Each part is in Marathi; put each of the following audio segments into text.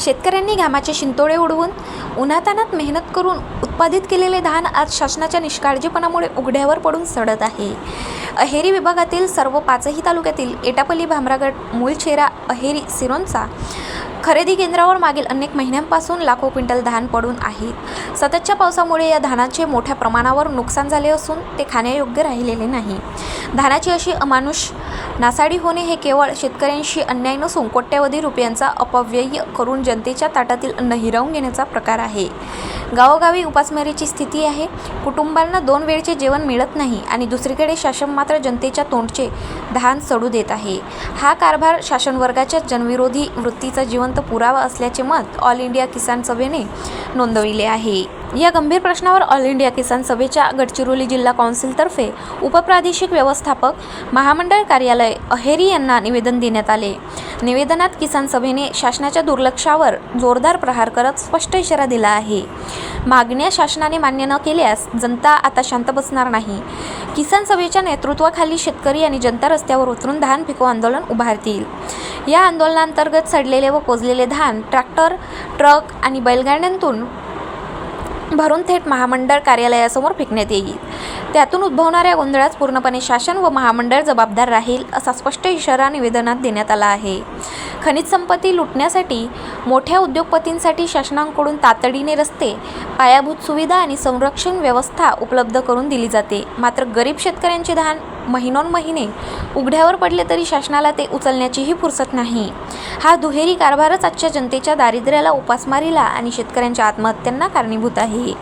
शेतकऱ्यांनी घामाचे शिंतोळे उडवून उन्हातानात मेहनत करून उत्पादित केलेले धान आज शासनाच्या निष्काळजीपणामुळे उघड्यावर पडून सडत आहे. अहेरी विभागातील सर्व पाचही तालुक्यातील एटापल्ली भामरागड मूलछेरा अहेरी सिरोंचा खरेदी केंद्रावर मागील अनेक महिन्यांपासून लाखो क्विंटल धान पडून आहेत. सततच्या पावसामुळे या धानाचे मोठ्या प्रमाणावर नुकसान झाले असून ते खाण्यायोग्य राहिलेले नाही. धानाची अशी अमानुष नासाडी होणे हे केवळ शेतकऱ्यांशी अन्याय नसून कोट्यवधी रुपयांचा अपव्यय करून जनतेच्या ताटातील अन्न हिरावून घेण्याचा प्रकार आहे. गावोगावी उपासमारीची स्थिती आहे. कुटुंबांना दोन वेळचे जेवण मिळत नाही आणि दुसरीकडे शासन मात्र जनतेच्या तोंडचे धान सडू देत आहे. हा कारभार शासनवर्गाच्या जनविरोधी वृत्तीचा जिवंत पुरावा असल्याचे मत ऑल इंडिया किसान सभेने नोंदविले आहे. या गंभीर प्रश्नावर ऑल इंडिया किसान सभेच्या गडचिरोली जिल्हा कौन्सिलतर्फे उपप्रादेशिक व्यवस्थापक महामंडळ कार्यालय अहेरी यांना निवेदन देण्यात आले. निवेदनात किसान सभेने शासनाच्या दुर्लक्षावर जोरदार प्रहार करत स्पष्ट इशारा दिला आहे. मागण्या शासनाने मान्य न केल्यास जनता आता शांत बसणार नाही. किसान सभेच्या नेतृत्वाखाली शेतकरी आणि जनता रस्त्यावर उतरून धान पिको आंदोलन उभारतील. या आंदोलनांतर्गत सडलेले व कोजलेले धान ट्रॅक्टर ट्रक आणि बैलगाड्यांतून भरून थेट महामंडळ कार्यालयासमोर फेकण्यात येईल. त्यातून उद्भवणाऱ्या गोंधळास पूर्णपणे शासन व महामंडळ जबाबदार राहील असा स्पष्ट इशारा निवेदनात देण्यात आला आहे. खनिज संपत्ती लुटण्यासाठी मोठ्या उद्योगपतींसाठी शासनाकडून तातडीने रस्ते पायाभूत सुविधा आणि संरक्षण व्यवस्था उपलब्ध करून दिली जाते. मात्र गरीब शेतकऱ्यांचे धान महिनोन महिने उघड्यावर पडले तरी शासनाला ते उचलण्याचीही फुरसत नाही. हा दुहेरी कारभारच आजच्या जनतेच्या दारिद्र्याला उपासमारीला आणि शेतकऱ्यांच्या आत्महत्यांना कारणीभूत आहे.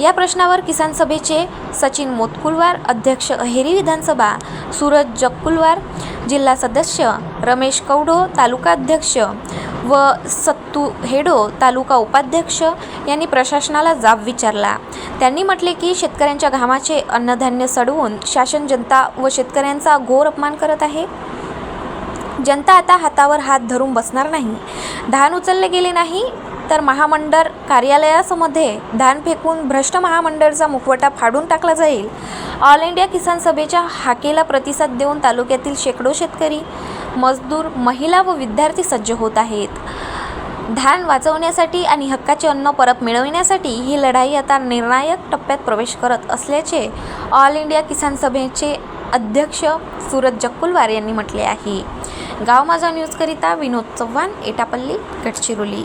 या प्रश्नावर किसान सभेचे सचिन मोतकुलवार अध्यक्ष अहेरी विधानसभा सूरज जगकुलवार जिल्हा सदस्य रमेश कवडो तालुका अध्यक्ष व सत्तू हेडो तालुका उपाध्यक्ष यांनी प्रशासनाला जाब विचारला. त्यांनी म्हटले की शेतकऱ्यांच्या घामाचे अन्नधान्य सडवून शासन जनता व शेतकऱ्यांचा घोर अपमान करत आहे. जनता आता हातावर हात धरून बसणार नाही. धान उचलले गेले नाही तर महामंडळ कार्यालयासमध्ये धान फेकून भ्रष्ट महामंडळचा मुखवटा फाडून टाकला जाईल. ऑल इंडिया किसान सभेच्या हाकेला प्रतिसाद देऊन तालुक्यातील शेकडो शेतकरी मजदूर महिला व विद्यार्थी सज्ज होत आहेत. धान वाचवण्यासाठी आणि हक्काचे अन्न परत मिळविण्यासाठी ही लढाई आता निर्णायक टप्प्यात प्रवेश करत असल्याचे ऑल इंडिया किसान सभेचे अध्यक्ष सूरज जक्कुलवार यांनी म्हटले आहे. गाव माझा न्यूजकरिता विनोद चव्हाण एटापल्ली गडचिरोली.